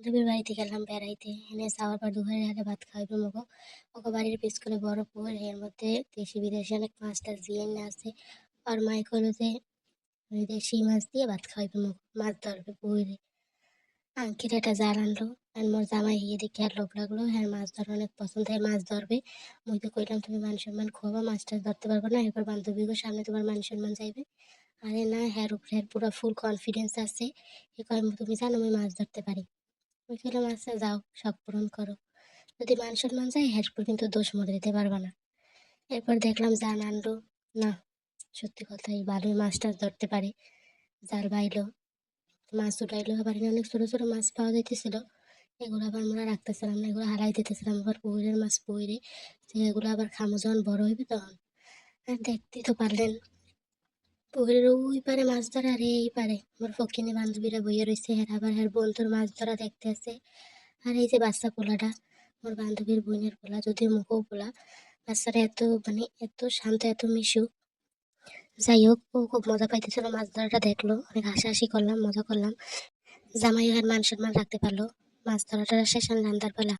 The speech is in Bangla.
বান্ধবীর বাড়িতে গেলাম, বেড়াইতে। এনে যাওয়ার পর দুপুরে হাতে ভাত খাইবে মগো। ওকে বাড়ির করে বড় পুকুর, এর মধ্যে দেশি বিদেশি অনেক মাছ টাছ দিয়ে আছে। আর মাই করল যে দেশি মাছ দিয়ে ভাত খাইবে মগো, মাছ ধরবে পুকুরে। আঙ্কির একটা জাল আনলো, আর মোর জামাই গিয়ে দেখে আর লোভ লাগল হ্যাঁ মাছ ধরা অনেক পছন্দ, হয়, মাছ ধরবে। মুই তো কইলাম, তুমি মান সম্মান খোয়াবা, মাছ টাছ ধরতে পারব না, এরপর বান্ধবীর সামনে তোমার মান সম্মান যাইবে আরে না হ্যার উপরে হ্যার পুরো ফুল কনফিডেন্স আছে। এ তুমি জানো আমি মাছ ধরতে পারি। আমি আচ্ছা যাও সব পূরণ করো। যদি মান সম্মান যায় এরপর কিন্তু দোষ মরে দিতে পারবে না। এরপর দেখলাম জান আনলো না, সত্যি কথাই ভালোই মাছ টাছ ধরতে পারে। জাল বাইলো, মাছ উঠাইলো, আবার অনেক ছোটো ছোটো মাছ পাওয়া যাইতেছিল। এগুলো আবার আমরা রাখতেছিলাম না, এগুলো হারাই দিতেছিলাম। আবার পুকুরের মাছ পুকুরে, যে এগুলো আবার খামো যখন বড় হইবে তখন। দেখতেই তো পারলেন পুকুরের ওই পারে মাছ ধরা আর এই পারে আমার ফকিনে বান্ধবীরা বইয়ে রয়েছে আর আবার আর বন্ধুর মাছ ধরা দেখতে আছে। আর এই যে বাচ্চা পোলাটা, আমার বান্ধবীর বোনের পোলা, যদিও মুখও পোলা বাচ্চারা এত মানে এত শান্ত, এত মিশু যাই হোক, ও খুব মজা পাইতেছিল, মাছ ধরাটা দেখল, অনেক হাসাহাসি করলাম, মজা করলাম। জামাই আর মান সম্মান রাখতে পারল, মাছ ধরাটা শেষ রান্দার বেলা